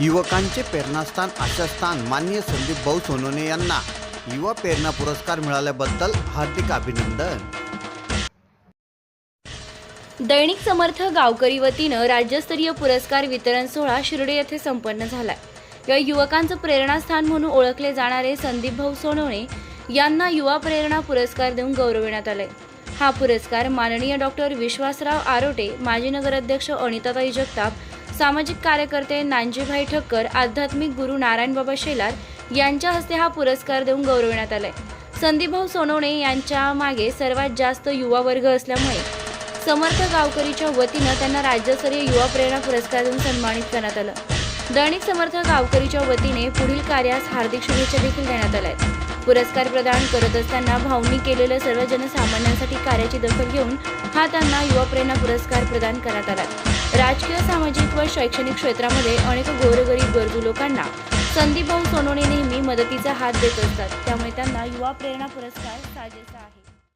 युवकांचे प्रेरणास्थान आशास्थान मान्य संदीप भाऊ सोनोने यांना युवा प्रेरणा पुरस्कार मिळाल्याबद्दल हार्दिक अभिनंदन. दैनिक समर्थ गावकरी वतीनं राज्यस्तरीय पुरस्कार वितरण सोहळा शिर्डे येथे संपन्न झालाय. या युवकांचं प्रेरणास्थान म्हणून ओळखले जाणारे संदीप भाऊ सोनवणे यांना युवा प्रेरणा पुरस्कार देऊन गौरविण्यात आलाय. हा पुरस्कार माननीय डॉक्टर विश्वासराव आरोटे माजी नगराध्यक्ष अनिताताई जगताप सामाजिक कार्यकर्ते नानजीभाई ठक्कर आध्यात्मिक गुरु नारायणबाबा शेलार यांच्या हस्ते हा पुरस्कार देऊन गौरविण्यात आलाय. संदीपभाऊ सोनवणे यांच्या मागे सर्वात जास्त युवा वर्ग असल्यामुळे समर्थ गावकरीच्या वतीनं त्यांना राज्यस्तरीय युवा प्रेरणा पुरस्कार देऊन सन्मानित करण्यात आलं. दैनिक समर्थ गावकरीच्या वतीने पुढील कार्यास हार्दिक शुभेच्छा देखील देण्यात आल्या आहेत. पुरस्कार प्रदान करत असताना भाऊंनी केलेलं सर्व जनसामान्यांसाठी कार्याची दखल घेऊन हा त्यांना युवा प्रेरणा पुरस्कार प्रदान करण्यात आला राजकीय सामाजिक व शैक्षणिक क्षेत्रामध्ये अनेक गोरगरीब गरजू लोकांना संदीप भाऊ सोनवणे नेहमी मदतीचा हात देत असतात. त्यामुळे त्यांना युवा प्रेरणा पुरस्कार साजेसा आहे.